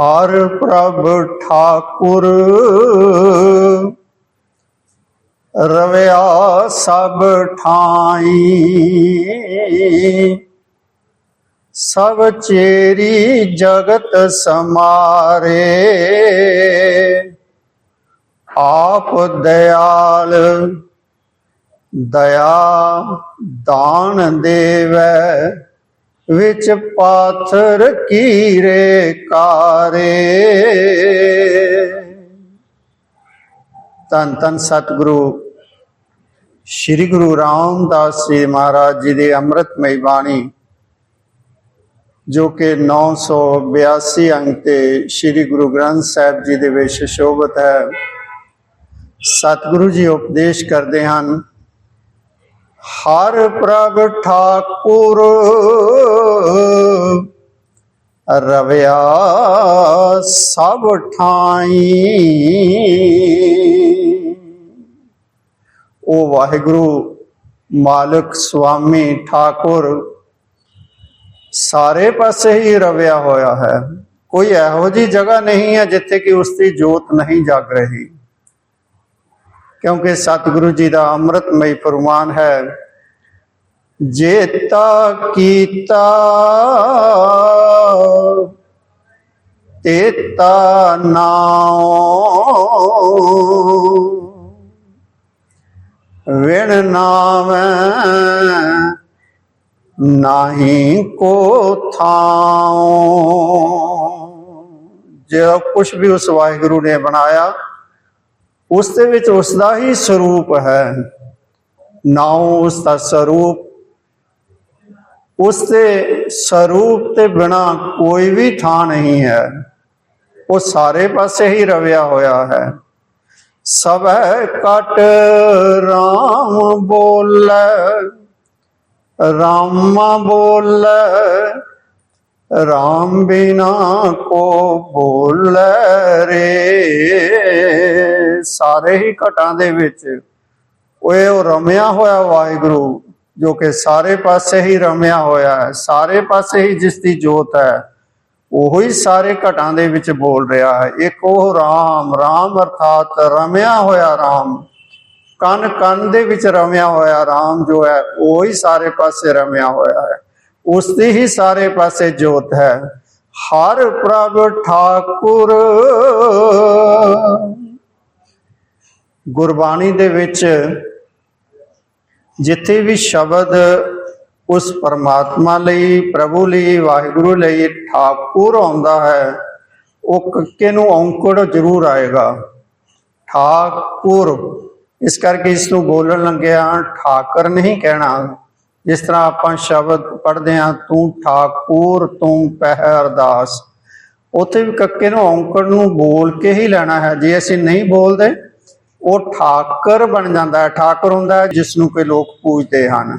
ਹਰ ਪ੍ਰਭ ਠਾਕੁਰ। ਰਵਿਆ ਸਭ ਠਾਈ। ਸਭ ਚੇਰੀ ਜਗਤ ਸਮਾਰੇ। ਆਪ ਦਇਆਲ ਦਇਆ ਦਾਨ ਦੇਵੈ। ਵਿੱਚ ਪਾਥਰ ਕੀਰੇ ਕਾਰੇ। ਤਨ ਤਨ ਸਤਿਗੁਰੂ, ਸ੍ਰੀ ਗੁਰੂ ਰਾਮਦਾਸ ਜੀ ਮਹਾਰਾਜ ਜੀ ਦੀ ਅੰਮ੍ਰਿਤਮਈ ਬਾਣੀ, ਜੋ ਕਿ 982 ਅੰਕ ਤੇ ਸ੍ਰੀ ਗੁਰੂ ਗ੍ਰੰਥ ਸਾਹਿਬ ਜੀ ਦੇ ਵਿੱਚ ਸ਼ੋਭਤ ਹੈ। ਸਤਿਗੁਰੂ ਜੀ ਉਪਦੇਸ਼ ਕਰਦੇ ਹਨ ਹਰ ਪ੍ਰਭ ਠਾਕੁਰ ਰਵਿਆ ਸਭ ਠਾਈ। ਉਹ ਵਾਹਿਗੁਰੂ ਮਾਲਕ ਸੁਆਮੀ ਠਾਕੁਰ, ਸਾਰੇ ਪਾਸੇ ਹੀ ਰਵਿਆ ਹੋਇਆ ਹੈ। ਕੋਈ ਇਹੋ ਜੀ ਜਗ੍ਹਾ ਨਹੀਂ ਹੈ ਜਿੱਥੇ ਕਿ ਉਸ ਦੀ ਜੋਤ ਨਹੀਂ ਜਾਗ ਰਹੀ। ਕਿਉਂਕਿ ਸਤਿਗੁਰੂ ਜੀ ਦਾ ਅੰਮ੍ਰਿਤਮਈ ਫਰਮਾਨ ਹੈ, ਜੇਤਾ ਕੀਤਾ, ਤੇਤਾ ਨਾਉ। ਵਿਣ ਨਾਮੈ ਨਾਹੀ ਕੋ ਥਾਉ। ਜੋ ਕੁਛ ਵੀ ਉਸ ਵਾਹਿਗੁਰੂ ਨੇ ਬਣਾਇਆ ਉਸ ਦੇ ਵਿੱਚ ਉਸ ਦਾ ਹੀ ਸਰੂਪ ਹੈ। ਨਾਉ ਉਸ ਦਾ ਸਰੂਪ। ਉਸ ਦੇ ਸਰੂਪ ਤੇ ਬਿਨਾ ਕੋਈ ਵੀ ਥਾਂ ਨਹੀਂ ਹੈ। ਉਹ ਸਾਰੇ ਪਾਸੇ ਹੀ ਰਵਿਆ ਹੋਇਆ ਹੈ। ਸਭੈ ਕਟ ਰਾਮ ਬੋਲੇ ਰਾਮ ਬੋਲੇ। ਰਾਮ ਬਿਨਾ ਕੋ ਬੋਲੇ ਰੇ। ਸਾਰੇ ਹੀ ਘਟਾਂ ਦੇ ਵਿੱਚ ਓਏ, ਉਹ ਰਮਿਆ ਹੋਇਆ ਵਾਹਿਗੁਰੂ, ਜੋ ਕਿ ਸਾਰੇ ਪਾਸੇ ਹੀ ਰਮਿਆ ਹੋਇਆ ਹੈ, ਸਾਰੇ ਪਾਸੇ ਹੀ ਜਿਸ ਦੀ ਜੋਤ ਹੈ, ਉਹੋ ਹੀ ਸਾਰੇ ਘਟਾਂ ਦੇ ਵਿੱਚ ਬੋਲ ਰਿਹਾ ਹੈ। ਇੱਕ ਉਹ ਰਾਮ ਰਾਮ ਅਰਥਾਤ ਰਮਿਆ ਹੋਇਆ ਰਾਮ ਕੰਨ ਕੰਨ ਦੇ ਵਿੱਚ ਰਮਿਆ ਹੋਇਆ ਰਾਮ ਜੋ ਹੈ, ਉਹ ਹੀ ਸਾਰੇ ਪਾਸੇ ਰਮਿਆ ਹੋਇਆ ਹੈ। ਉਸ ਦੀ ਹੀ ਸਾਰੇ ਪਾਸੇ ਜੋਤ ਹੈ। ਹਰ ਪ੍ਰਭ ਠਾਕੁਰ। ਗੁਰਬਾਣੀ ਦੇ ਵਿੱਚ ਜਿੱਥੇ ਵੀ ਸ਼ਬਦ ਉਸ ਪਰਮਾਤਮਾ ਲਈ, ਪ੍ਰਭੂ ਲਈ, ਵਾਹਿਗੁਰੂ ਲਈ ਠਾਕੁਰ ਆਉਂਦਾ ਹੈ, ਉਹ ਕੱਕੇ ਨੂੰ ਔਂਕੜ ਜ਼ਰੂਰ ਆਏਗਾ। ਠਾਕੁਰ। ਇਸ ਕਰਕੇ ਇਸ ਨੂੰ ਬੋਲਣ ਲੱਗਿਆ ਠਾਕਰ ਨਹੀਂ ਕਹਿਣਾ। ਜਿਸ ਤਰ੍ਹਾਂ ਆਪਾਂ ਸ਼ਬਦ ਪੜ੍ਹਦੇ ਹਾਂ, ਤੂੰ ਠਾਕੁਰ, ਤੂੰ ਪਹਿ ਅਰਦਾਸ। ਉੱਥੇ ਵੀ ਕੱਕੇ ਨੂੰ ਔਂਕੜ ਨੂੰ ਬੋਲ ਕੇ ਹੀ ਲੈਣਾ ਹੈ। ਜੇ ਅਸੀਂ ਨਹੀਂ ਬੋਲਦੇ, ਉਹ ਠਾਕਰ ਬਣ ਜਾਂਦਾ ਹੈ। ਠਾਕਰ ਹੁੰਦਾ ਹੈ, ਜਿਸ ਨੂੰ ਕੋਈ ਲੋਕ ਪੂਜਦੇ ਹਨ।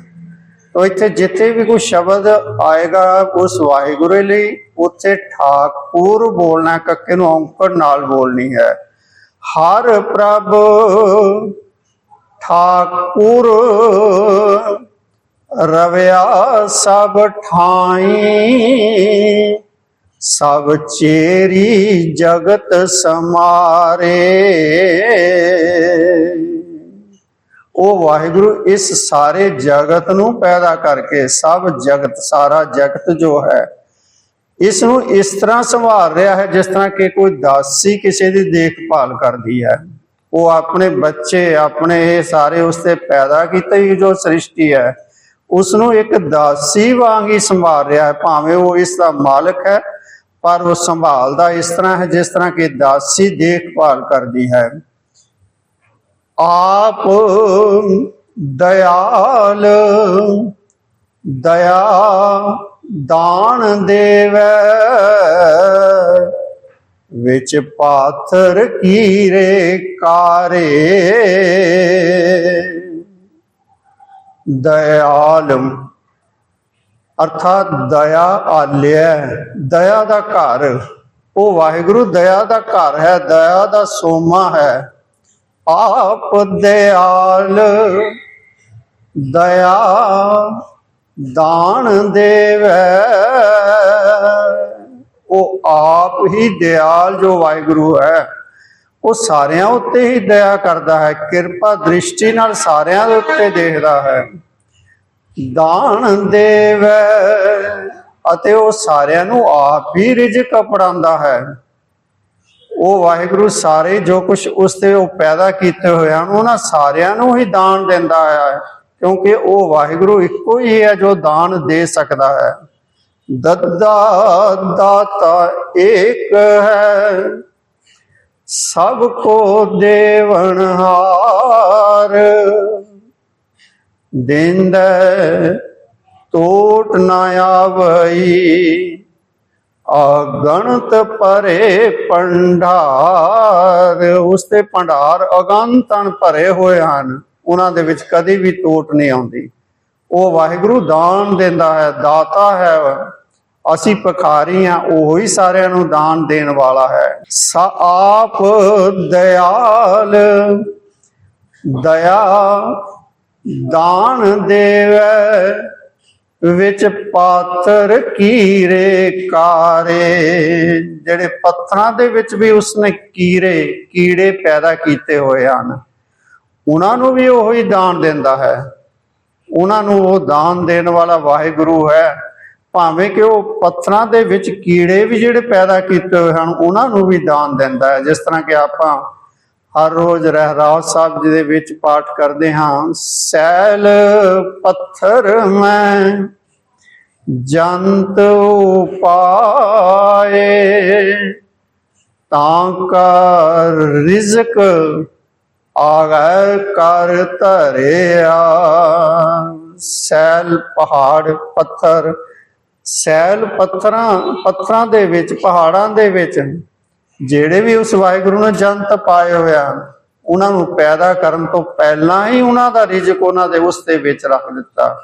ਤੋ ਇੱਥੇ ਜਿੱਥੇ ਵੀ ਕੋਈ ਸ਼ਬਦ ਆਏਗਾ, ਉਸ ਵਾਹਿਗੁਰੂ ਲਈ ਉੱਥੇ ਠਾਕੁਰ ਬੋਲਣਾ ਕੱਕੇ ਨੂੰ ਔਂਕੜ ਨਾਲ ਬੋਲਣੀ ਹੈ। ਹਰ ਪ੍ਰਭ ਠਾਕੁਰ ਰਵਿਆ ਸਭ ਠਾਈ, ਸਭ ਚੇਰੀ ਜਗਤ ਸਮਾਰੇ। ਉਹ ਵਾਹਿਗੁਰੂ, ਇਸ ਸਾਰੇ ਜਗਤ ਨੂੰ ਪੈਦਾ ਕਰਕੇ, ਸਭ ਜਗਤ, ਸਾਰਾ ਜਗਤ ਜੋ ਹੈ ਇਸ ਨੂੰ ਇਸ ਤਰ੍ਹਾਂ ਸੰਭਾਲ ਰਿਹਾ ਹੈ, ਜਿਸ ਤਰ੍ਹਾਂ ਕਿ ਕੋਈ ਦਾਸੀ ਕਿਸੇ ਦੀ ਦੇਖਭਾਲ ਕਰਦੀ ਹੈ। ਉਹ ਆਪਣੇ ਬੱਚੇ, ਆਪਣੇ ਇਹ ਸਾਰੇ ਉਸ ਤੇ ਪੈਦਾ ਕੀਤੇ ਜੋ ਸ੍ਰਿਸ਼ਟੀ ਹੈ ਉਸ ਨੂੰ ਇੱਕ ਦਾਸੀ ਵਾਂਗ ਹੀ ਸੰਭਾਲ ਰਿਹਾ ਹੈ। ਭਾਵੇਂ ਉਹ ਇਸ ਦਾ ਮਾਲਕ ਹੈ, ਪਰ ਉਹ ਸੰਭਾਲਦਾ ਇਸ ਤਰ੍ਹਾਂ ਹੈ ਜਿਸ ਤਰ੍ਹਾਂ ਕਿ ਦਾਸੀ ਦੇਖਭਾਲ ਕਰਦੀ ਹੈ। ਆਪ ਦਇਆਲ, ਦਇਆ ਦਾਨ ਦੇਵੈ, ਵਿੱਚ ਪਾਥਰ ਕੀਰੇ ਕਾਰੇ। ਦਇਆਲਮ ਅਰਥਾਤ ਦਇਆ ਆਲਿਆ ਦਇਆ ਦਾ ਘਰ, ਉਹ ਵਾਹਿਗੁਰੂ, ਦਇਆ ਦਾ ਘਰ ਹੈ, ਦਇਆ ਦਾ ਸੋਮਾ ਹੈ। ਆਪ ਦਿਆਲ, ਦਇਆ ਦਾਨ ਦੇਵੈ। ਉਹ ਆਪ ਹੀ ਦਿਆਲ ਜੋ ਵਾਹਿਗੁਰੂ ਹੈ। ਉਹ ਸਾਰਿਆਂ ਉੱਤੇ ਹੀ ਦਇਆ ਕਰਦਾ ਹੈ, ਕਿਰਪਾ ਦ੍ਰਿਸ਼ਟੀ ਨਾਲ ਸਾਰਿਆਂ ਦੇ ਉੱਤੇ ਦੇਖਦਾ ਹੈ। ਦਾਨ ਦੇਵੈ ਅਤੇ ਉਹ ਸਾਰਿਆਂ ਨੂੰ ਆਪ ਹੀ ਰਿਜ਼ਕ ਪੜਾਉਂਦਾ ਹੈ। ਉਹ ਵਾਹਿਗੁਰੂ ਸਾਰੇ ਜੋ ਕੁਝ ਉਸ ਤੇ ਉਹ ਪੈਦਾ ਕੀਤੇ ਹੋਏ ਹਨ, ਉਹਨਾਂ ਸਾਰਿਆਂ ਨੂੰ ਹੀ ਦਾਨ ਦਿੰਦਾ ਹੈ, ਕਿਉਂਕਿ ਉਹ ਵਾਹਿਗੁਰੂ ਇੱਕੋ ਹੀ ਹੈ ਜੋ ਦਾਨ ਦੇ ਸਕਦਾ ਹੈ। ਦੱਦਾ ਦਾਤਾ ਏਕ ਹੈ। ਸਭ ਕੋ ਦੇਵਨ ਹਾਰ। ਦਿੰਦ ਟੋਟ ਨਾ ਆਵਈ ਅਗਣਤ ਪਰੇ ਪੰਡਾਰ ਉਸ ਤੇ ਭੰਡਾਰ ਅਗੰਤਨ ਭਰੇ ਹੋਏ ਹਨ, ਉਹਨਾਂ ਦੇ ਵਿੱਚ ਕਦੀ ਵੀ ਟੋਟ ਨਹੀਂ ਆਉਂਦੀ। ਉਹ ਵਾਹਿਗੁਰੂ ਦਾਨ ਦਿੰਦਾ ਹੈ, ਦਾਤਾ ਹੈ। ਅਸੀਂ ਪਖਾਰੀ ਹਾਂ, ਉਹ ਹੀ ਸਾਰਿਆਂ ਨੂੰ ਦਾਨ ਦੇਣ ਵਾਲਾ ਹੈ। ਸਾ ਆਪ ਦਇਆਲ, ਦਇਆ ਦਾਨ ਦੇਵੈ, ਵਿੱਚ ਪਾਤਰ ਕੀਰੇ ਕਾਰੇ। ਜਿਹੜੇ ਪੱਥਰਾਂ ਦੇ ਵਿੱਚ ਵੀ ਉਸਨੇ ਕੀਰੇ, ਕੀੜੇ ਪੈਦਾ ਕੀਤੇ ਹੋਏ ਹਨ, ਉਹਨਾਂ ਨੂੰ ਵੀ ਉਹੀ ਦਾਨ ਦਿੰਦਾ ਹੈ। ਉਹਨਾਂ ਨੂੰ ਉਹ ਦਾਨ ਦੇਣ ਵਾਲਾ ਵਾਹਿਗੁਰੂ ਹੈ। ਭਾਵੇਂ ਕਿ ਉਹ ਪੱਥਰਾਂ ਦੇ ਵਿੱਚ ਕੀੜੇ ਵੀ ਜਿਹੜੇ ਪੈਦਾ ਕੀਤੇ ਹੋਏ ਹਨ, ਉਹਨਾਂ ਨੂੰ ਵੀ ਦਾਨ ਦਿੰਦਾ ਹੈ। ਜਿਸ ਤਰ੍ਹਾਂ ਕਿ ਆਪਾਂ ਹਰ ਰੋਜ਼ ਰਹਿਰਾਜ ਸਾਹਿਬ ਜੀ ਦੇ ਵਿੱਚ ਪਾਠ ਕਰਦੇ ਹਾਂ, ਸੈਲ ਪੱਥਰ ਮੈਂ ਜੰਤ ਉਪਾਏ, ਤਾਂ ਕਰ ਰਿਜ਼ਕ ਆਗੈ ਕਰ ਧਰਿਆ। ਸੈਲ ਪਹਾੜ ਪੱਥਰ ਸੈਲ ਪੱਥਰਾਂ ਪੱਥਰਾਂ ਦੇ ਵਿੱਚ, ਪਹਾੜਾਂ ਦੇ ਵਿੱਚ, ਜਿਹੜੇ ਵੀ ਉਸ ਵਾਹਿਗੁਰੂ ਨੇ ਜਨਤ ਪਾਏ ਹੋਇਆ ਉਹਨਾਂ ਨੂੰ ਪੈਦਾ ਕਰਨ ਤੋਂ ਪਹਿਲਾਂ ਹੀ ਉਹਨਾਂ ਦਾ ਰਿਜ਼ਕ ਉਹਨਾਂ ਦੇ ਉਸ ਦੇ ਵਿੱਚ ਰੱਖ ਦਿੱਤਾ।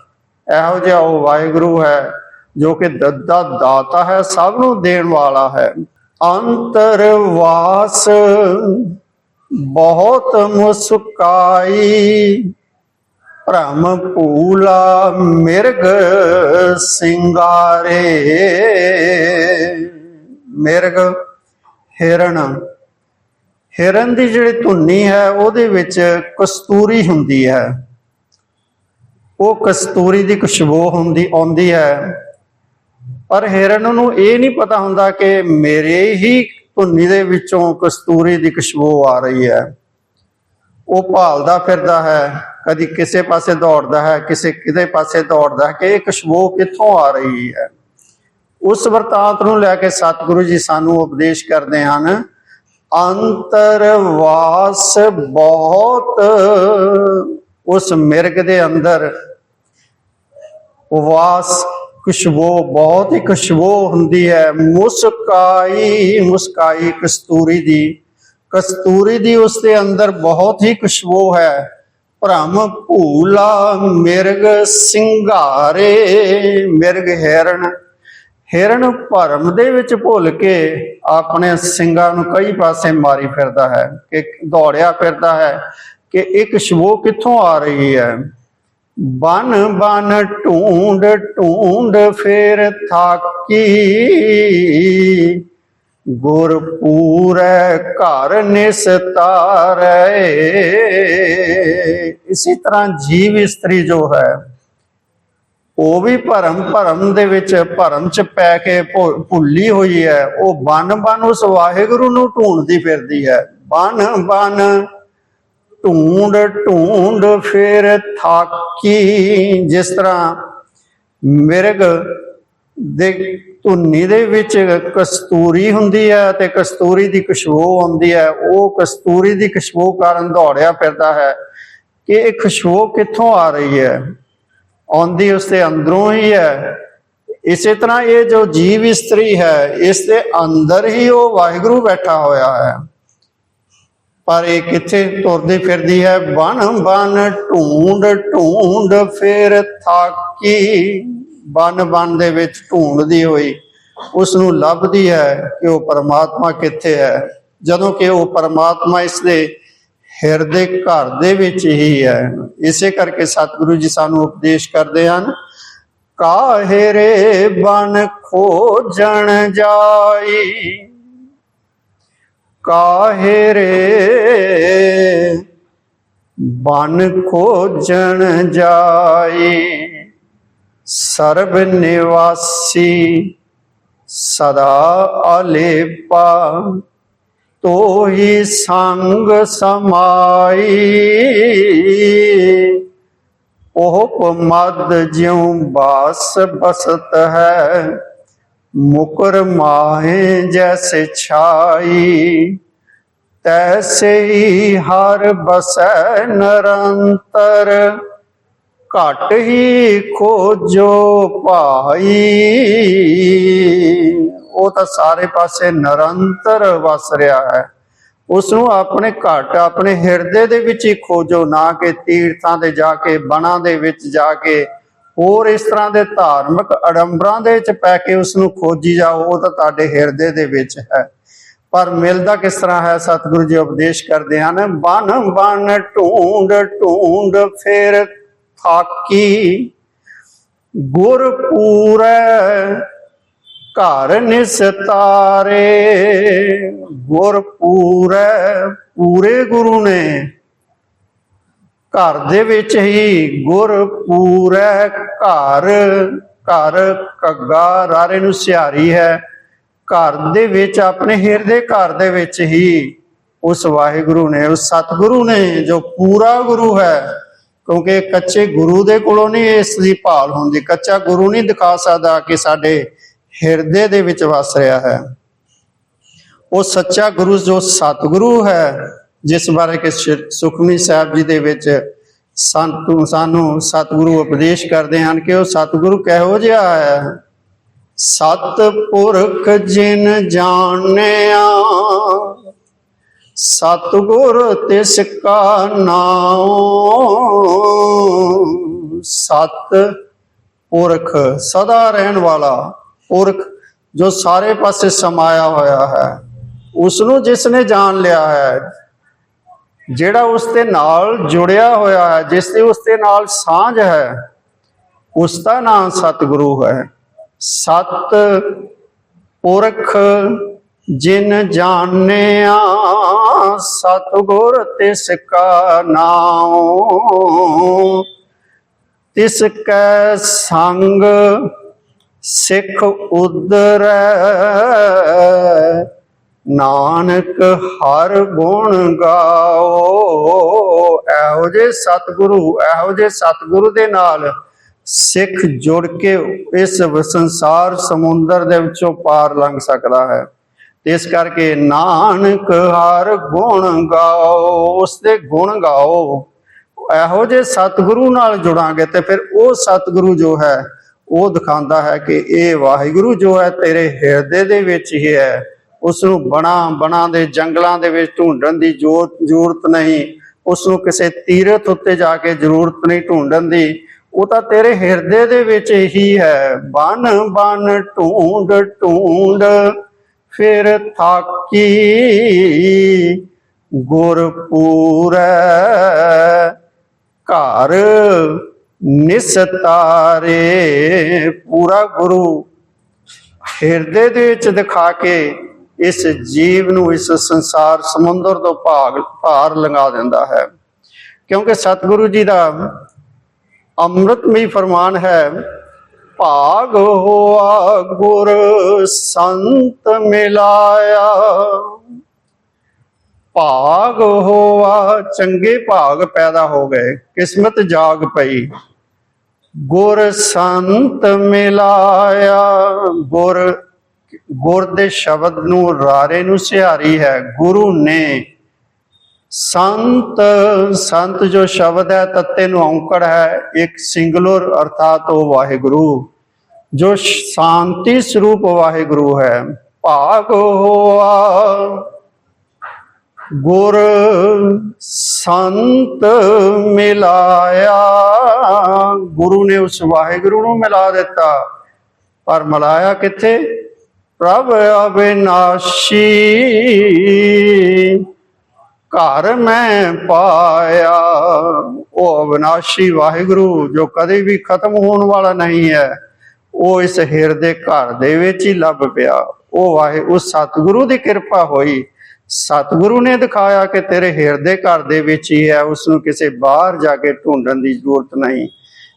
ਇਹੋ ਜਿਹਾ ਉਹ ਵਾਹਿਗੁਰੂ ਹੈ, ਜੋ ਕਿ ਦੱਦਾ ਦਾਤਾ ਹੈ, ਸਭ ਨੂੰ ਦੇਣ ਵਾਲਾ ਹੈ। ਅੰਤਰ ਵਾਸ ਬਹੁਤ ਮੁਸਕਾਈ। ਭ੍ਰਮ ਭੂਲਾ ਮਿਰਗ ਸਿੰਗਾਰੇ। ਮਿਰਗ, ਹਿਰਨ। ਹਿਰਨ ਦੀ ਜਿਹੜੀ ਧੁੰਨੀ ਹੈ, ਉਹਦੇ ਵਿੱਚ ਕਸਤੂਰੀ ਹੁੰਦੀ ਹੈ। ਉਹ ਕਸਤੂਰੀ ਦੀ ਖੁਸ਼ਬੂ ਹੁੰਦੀ, ਆਉਂਦੀ ਹੈ। ਪਰ ਹਿਰਨ ਨੂੰ ਇਹ ਨਹੀਂ ਪਤਾ ਹੁੰਦਾ ਕਿ ਮੇਰੇ ਹੀ ਧੁੰਨੀ ਦੇ ਵਿੱਚੋਂ ਕਸਤੂਰੀ ਦੀ ਖੁਸ਼ਬੂ ਆ ਰਹੀ ਹੈ। ਉਹ ਭਾਲਦਾ ਫਿਰਦਾ ਹੈ। ਕਦੀ ਕਿਸੇ ਪਾਸੇ ਦੌੜਦਾ ਹੈ, ਕਿਸੇ ਕਿਤੇ ਪਾਸੇ ਦੌੜਦਾ ਹੈ ਕਿ ਇਹ ਖੁਸ਼ਬੂ ਕਿੱਥੋਂ ਆ ਰਹੀ ਹੈ। ਉਸ ਵਰਤਾਂਤ ਨੂੰ ਲੈ ਕੇ ਸਤਿਗੁਰੂ ਜੀ ਸਾਨੂੰ ਉਪਦੇਸ਼ ਕਰਦੇ ਹਨ, ਅੰਤਰ ਵਾਸ ਬਹੁਤ ਉਸ ਮਿਰਗ ਦੇ ਅੰਦਰ। ਵਾਸ ਖੁਸ਼ਬੂ ਬਹੁਤ ਹੀ ਖੁਸ਼ਬੂ ਹੁੰਦੀ ਹੈ। ਮੁਸਕਾਈ ਮੁਸਕਾਈ ਕਸਤੂਰੀ ਦੀ। ਕਸਤੂਰੀ ਦੀ ਉਸ ਦੇ ਅੰਦਰ ਬਹੁਤ ਹੀ ਖੁਸ਼ਬੂ ਹੈ। ਭ੍ਰਮ ਭੂਲਾ ਮਿਰਗ ਸਿੰਗਾਰੇ, ਮਿਰਗ ਹਿਰਨ। ਹਿਰਨ ਭਰਮ ਦੇ ਵਿੱਚ ਭੁੱਲ ਕੇ ਆਪਣੇ ਸਿੰਘਾਂ ਨੂੰ ਕਈ ਪਾਸੇ ਮਾਰੀ ਫਿਰਦਾ ਹੈ, ਕਿ ਦੌੜਿਆ ਫਿਰਦਾ ਹੈ, ਕਿ ਇੱਕ ਖੁਸ਼ਬੂ ਕਿੱਥੋਂ ਆ ਰਹੀ ਹੈ? ਬਨ ਬਨ ਢੂੰਡ ਢੂੰਡ ਫੇਰ ਥਾਕੀ। ਗੁਰ ਪੂਰੈ ਘਰ ਨਿਸਤਾਰੈ ਇਸੇ ਤਰ੍ਹਾਂ ਜੀਵ ਇਸਤਰੀ ਜੋ ਹੈ, ਉਹ ਵੀ ਭਰਮ ਭਰਮ ਦੇ ਵਿੱਚ, ਭਰਮ ਚ ਪੈ ਕੇ ਭੁੱਲੀ ਹੋਈ ਹੈ। ਉਹ ਬਨ ਬਨ ਉਸ ਵਾਹਿਗੁਰੂ ਨੂੰ ਢੂੰਡਦੀ ਫਿਰਦੀ ਹੈ। ਬਨ ਬਨ ਢੂੰਡ ਢੂੰਡ ਫਿਰ ਥਾਕੀ। ਜਿਸ ਤਰ੍ਹਾਂ ਮਿਰਗ ਦੇ ਧੁੰਨੀ ਦੇ ਵਿੱਚ ਕਸਤੂਰੀ ਹੁੰਦੀ ਹੈ ਤੇ ਕਸਤੂਰੀ ਦੀ ਖੁਸ਼ਬੂ ਆਉਂਦੀ ਹੈ। ਉਹ ਕਸਤੂਰੀ ਦੀ ਖੁਸ਼ਬੂ ਕਾਰਨ ਦੌੜਿਆ ਫਿਰਦਾ ਹੈ ਕਿ ਇਹ ਖੁਸ਼ਬੂ ਕਿੱਥੋਂ ਆ ਰਹੀ ਹੈ? ਆਉਂਦੀ ਉਸ ਅੰਦਰੋਂ ਹੀ ਹੈ। ਇਸੇ ਤਰ੍ਹਾਂ ਇਹ ਜੋ ਜੀਵ ਇਸਤਰੀ ਹੈ, ਇਸ ਦੇ ਅੰਦਰ ਹੀ ਉਹ ਵਾਹਿਗੁਰੂ ਬੈਠਾ ਹੋਇਆ ਹੈ। ਪਰ ਇਹ ਕਿੱਥੇ ਤੁਰਦੀ ਫਿਰਦੀ ਹੈ? ਬਣ ਬਣ ਢੂੰਡ ਢੂੰਡ ਫਿਰ ਥਾਕੀ। ਬਨ ਬਨ ਦੇ ਵਿੱਚ ਢੂੰਡਦੀ ਹੋਈ ਉਸ ਨੂੰ ਲੱਭਦੀ ਹੈ ਕਿ ਉਹ ਪਰਮਾਤਮਾ ਕਿੱਥੇ ਹੈ, ਜਦੋਂ ਕਿ ਉਹ ਪਰਮਾਤਮਾ ਇਸ ਦੇ ਹਿਰਦੇ ਘਰ ਦੇ ਵਿੱਚ ਹੀ ਹੈ। ਇਸੇ ਕਰਕੇ ਸਤਿਗੁਰੂ ਜੀ ਸਾਨੂੰ ਉਪਦੇਸ਼ ਕਰਦੇ ਹਨ ਕਾਹਰੇ ਰੇ ਬਨ ਖੋਜਣ ਜਾਈ? ਕਾਹੇ ਰੇ ਬਨ ਖੋਜਣ ਜਾਈ? ਸਰਬ ਨਿਵਾਸੀ ਸਦਾ ਅਲੇਪਾ, ਤੋਹੀ ਸੰਗ ਸਮਾਈ। ਉਹ ਮਦ ਜਿਉ ਬਾਸ ਬਸਤ ਹੈ, ਮੁਕਰ ਮਾਹੇ ਜੈਸੇ ਛਾਈ। ਤੈਸੇ ਹੀ ਹਰ ਬਸੈ ਨਿਰੰਤਰ ਘਟ ਹੀ ਖੋਜੋ ਭਾਈ। ਉਹ ਤਾਂ ਸਾਰੇ ਪਾਸੇ ਨਿਰੰਤਰ ਵਸ ਰਿਹਾ ਹੈ। ਉਸ ਨੂੰ ਆਪਣੇ ਘਟ, ਆਪਣੇ ਹਿਰਦੇ ਦੇ ਵਿੱਚ ਹੀ ਖੋਜੋ, ਨਾ ਕਿ ਤੀਰਥਾਂ ਤੇ ਜਾ ਕੇ, ਬਣਾ ਦੇ ਵਿੱਚ ਜਾ ਕੇ। ਹੋਰ ਇਸ ਤਰ੍ਹਾਂ ਦੇ ਧਾਰਮਿਕ ਅਡੰਬਰਾਂ ਦੇ ਵਿੱਚ ਪੈ ਕੇ ਉਸ ਨੂੰ ਖੋਜੀ ਜਾਓ, ਉਹ ਤਾਂ ਤੁਹਾਡੇ ਹਿਰਦੇ ਦੇ ਵਿੱਚ ਹੈ। ਪਰ ਮਿਲਦਾ ਕਿਸ ਤਰ੍ਹਾਂ ਹੈ? ਸਤਿਗੁਰੂ ਜੀ ਉਪਦੇਸ਼ ਕਰਦੇ ਹਨ, ਬਨ ਬਨ, ਢੂੰਡ ਢੂੰਡ, ਫਿਰ ਥਾਕੀ, ਗੁਰ ਘਰ ਨਿਸਤਾਰੇ। ਗੁਰ ਪੂਰੈ, ਪੂਰੇ ਗੁਰੂ ਨੇ। ਘਰ ਦੇ ਵਿੱਚ ਹੀ ਗੁਰਪੂਰੈ ਘਰ ਘਰ ਕੱਗਾ ਰਾਰੇ ਨੂੰ ਸਿਹਾਰੀ ਹੈ। ਘਰ ਦੇ ਵਿੱਚ, ਆਪਣੇ ਹਿਰਦੇ ਘਰ ਦੇ ਵਿੱਚ ਹੀ ਉਸ ਵਾਹਿਗੁਰੂ ਨੇ ਉਸ ਸਤਿਗੁਰੂ ਨੇ ਜੋ ਪੂਰਾ ਗੁਰੂ ਹੈ। ਕਿਉਂਕਿ ਕੱਚੇ ਗੁਰੂ ਦੇ ਕੋਲੋਂ ਨਹੀਂ ਇਸ ਦੀ ਭਾਲ ਹੁੰਦੀ। ਕੱਚਾ ਗੁਰੂ ਨਹੀਂ ਦਿਖਾ ਸਕਦਾ ਕਿ ਸਾਡੇ ਹਿਰਦੇ ਦੇ ਵਿੱਚ ਵਸ ਰਿਹਾ ਹੈ। ਉਹ ਸੱਚਾ ਗੁਰੂ ਜੋ ਸਤਿਗੁਰੂ ਹੈ, ਜਿਸ ਬਾਰੇ ਕਿ ਸ਼੍ਰੀ ਸੁਖਮਨੀ ਸਾਹਿਬ ਜੀ ਦੇ ਵਿੱਚ ਸੰਤੂ ਸਾਨੂੰ ਸਤਿਗੁਰੂ ਉਪਦੇਸ਼ ਕਰਦੇ ਹਨ ਕਿ ਉਹ ਸਤਿਗੁਰੂ ਕਿਹੋ ਜਿਹਾ ਹੈ। ਸਤ ਪੁਰਖ ਜਿਨ ਜਾਣਿਆ ਸਤਿਗੁਰ ਤਿਸ ਕਾ ਨਾਮ ਸਤ ਪੁਰਖ, ਸਦਾ ਰਹਿਣ ਵਾਲਾ ਪੁਰਖ, ਜੋ ਸਾਰੇ ਪਾਸੇ ਸਮਾਇਆ ਹੋਇਆ ਹੈ ਉਸ ਨੂੰ ਜਿਸ ਨੇ ਜਾਣ ਲਿਆ ਹੈ, ਜਿਹੜਾ ਉਸ ਦੇ ਨਾਲ ਜੁੜਿਆ ਹੋਇਆ ਹੈ, ਜਿਸ ਦੀ ਉਸ ਦੇ ਨਾਲ ਸਾਂਝ ਹੈ, ਉਸ ਦਾ ਨਾਮ ਸਤਿਗੁਰੂ ਹੈ। ਸਤ ਪੁਰਖ ਜਿਨ ਜਾਣਿਆ ਸਤਿਗੁਰ ਤਿਸ ਕਾ ਨਾਮ ਤਿਸ ਕੈ ਸੰਗ ਸਿੱਖ ਉਦਰੈ, ਨਾਨਕ ਹਰ ਗੁਣ ਗਾਓ। ਇਹੋ ਜੇ ਸਤਿਗੁਰੂ, ਇਹੋ ਜੇ ਸਤਿਗੁਰੂ ਦੇ ਨਾਲ ਸਿੱਖ ਜੁੜ ਕੇ ਇਸ ਸੰਸਾਰ ਸਮੁੰਦਰ ਦੇ ਵਿੱਚੋਂ ਪਾਰ ਲੰਘ ਸਕਦਾ ਹੈ। ਇਸ ਕਰਕੇ ਨਾਨਕ ਹਰ ਗੁਣ ਗਾਓ ਉਸ ਦੇ ਗੁਣ ਗਾਓ। ਇਹੋ ਜੇ ਸਤਿਗੁਰੂ ਨਾਲ ਜੁੜਾਂਗੇ ਤੇ ਫਿਰ ਉਹ ਸਤਿਗੁਰੂ ਜੋ ਹੈ, ਉਹ ਦਿਖਾਉਂਦਾ ਹੈ ਕਿ ਇਹ ਵਾਹਿਗੁਰੂ ਜੋ ਹੈ ਤੇਰੇ ਹਿਰਦੇ ਦੇ ਵਿੱਚ ਹੀ ਹੈ। ਉਸ ਨੂੰ ਬਣਾ ਬਣਾ ਦੇ ਜੰਗਲਾਂ ਦੇ ਵਿੱਚ ਢੂੰਡਣ ਦੀ ਜ਼ੋਰ- ਜ਼ਰੂਰਤ ਨਹੀਂ। ਉਸ ਨੂੰ ਕਿਸੇ ਤੀਰਥ ਉੱਤੇ ਜਾ ਕੇ ਜ਼ਰੂਰਤ ਨਹੀਂ ਢੂੰਡਣ ਦੀ। ਉਹ ਤਾਂ ਤੇਰੇ ਹਿਰਦੇ ਦੇ ਵਿੱਚ ਹੀ ਹੈ। ਬਨ ਬਨ ਢੂੰਡ ਢੂੰਡ। ਫਿਰ ਥਾਕੀ ਗੁਰ ਘਰ ਨਿਸਤਾਰੇ ਪੂਰਾ ਗੁਰੂ ਹਿਰਦੇ ਦੇ ਵਿੱਚ ਦਿਖਾ ਕੇ ਇਸ ਜੀਵ ਨੂੰ ਇਸ ਸੰਸਾਰ ਸਮੁੰਦਰ ਤੋਂ ਭਾਗ ਭਾਰ ਲੰਘਾ ਦਿੰਦਾ ਹੈ। ਕਿਉਂਕਿ ਸਤਿਗੁਰੂ ਜੀ ਦਾ ਅੰਮ੍ਰਿਤਮਈ ਫਰਮਾਨ ਹੈ ਭਾਗ ਹੋਆ ਗੁਰ ਸੰਤ ਮਿਲਾਇਆ। ਭਾਗ ਹੋਆ, ਚੰਗੇ ਭਾਗ ਪੈਦਾ ਹੋ ਗਏ, ਕਿਸਮਤ ਜਾਗ ਪਈ। ਗੁਰ ਸੰਤ ਮਿਲਾਇਆ। ਗੁਰ ਗੁਰ ਦੇ ਸ਼ਬਦ ਨੂੰ ਰਾਰੇ ਨੂੰ ਸਿਹਾਰੀ ਹੈ, ਗੁਰੂ ਨੇ ਸੰਤ ਸੰਤ ਜੋ ਸ਼ਬਦ ਹੈ, ਤੱਤੇ ਨੂੰ ਔਂਕੜ ਹੈ, ਇੱਕ ਸਿੰਗੂਲਰ ਅਰਥਾਤ ਉਹ ਵਾਹਿਗੁਰੂ, ਜੋ ਸ਼ਾਂਤੀ ਸਰੂਪ ਵਾਹਿਗੁਰੂ ਹੈ। ਭਾਗ ਹੋਆ, ਗੁਰ ਸੰਤ ਮਿਲਾਇਆ। ਗੁਰੂ ਨੇ ਉਸ ਵਾਹਿਗੁਰੂ ਨੂੰ ਮਿਲਾ ਦਿੱਤਾ, ਪਰ ਮਿਲਾਇਆ ਕਿੱਥੇ? ਪ੍ਰਭ ਅਬਿਨਾਸ਼ੀ ਘਰ ਮੈਂ ਪਾਇਆ। ਉਹ ਅਬਿਨਾਸ਼ੀ ਵਾਹਿਗੁਰੂ ਜੋ ਕਦੇ ਵੀ ਖਤਮ ਹੋਣ ਵਾਲਾ ਨਹੀਂ ਹੈ, ਉਹ ਇਸ ਹਿਰਦੇ ਘਰ ਦੇ ਵਿੱਚ ਹੀ ਲੱਭ ਪਿਆ। ਉਹ ਵਾਹਿ ਉਸ ਸਤਿਗੁਰੂ ਦੀ ਕਿਰਪਾ ਹੋਈ। ਸਤਿਗੁਰੂ ਨੇ ਦਿਖਾਇਆ ਕਿ ਤੇਰੇ ਹਿਰਦੇ ਘਰ ਦੇ ਵਿੱਚ ਹੀ ਹੈ, ਉਸ ਨੂੰ ਕਿਸੇ ਬਾਹਰ ਜਾ ਕੇ ਢੂੰਡਣ ਦੀ ਜ਼ਰੂਰਤ ਨਹੀਂ।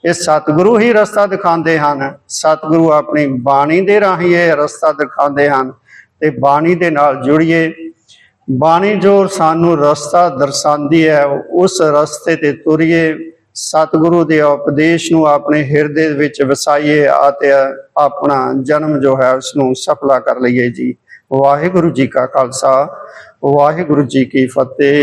ਇਹ ਸਤਿਗੁਰੂ ਹੀ ਰਸਤਾ ਦਿਖਾਉਂਦੇ ਹਨ। ਸਤਿਗੁਰੂ ਆਪਣੀ ਬਾਣੀ ਦੇ ਰਾਹੀਂ ਇਹ ਰਸਤਾ ਦਿਖਾਉਂਦੇ ਹਨ। ਤੇ ਬਾਣੀ ਦੇ ਨਾਲ ਜੁੜੀਏ। ਬਾਣੀ ਜੋ ਸਾਨੂੰ ਰਸਤਾ ਦਰਸਾਉਂਦੀ ਹੈ, ਉਸ ਰਸਤੇ ਤੇ ਤੁਰੀਏ, ਸਤਿਗੁਰੂ ਦੇ ਉਪਦੇਸ਼ ਨੂੰ ਆਪਣੇ ਹਿਰਦੇ ਵਿੱਚ ਵਸਾਈਏ ਅਤੇ ਆਪਣਾ ਜਨਮ ਜੋ ਹੈ ਉਸ ਨੂੰ ਸਫਲਾ ਕਰ ਲਈਏ ਜੀ। ਵਾਹਿਗੁਰੂ ਜੀ ਕਾ ਖਾਲਸਾ, ਵਾਹਿਗੁਰੂ ਜੀ ਕੀ ਫਤਿਹ।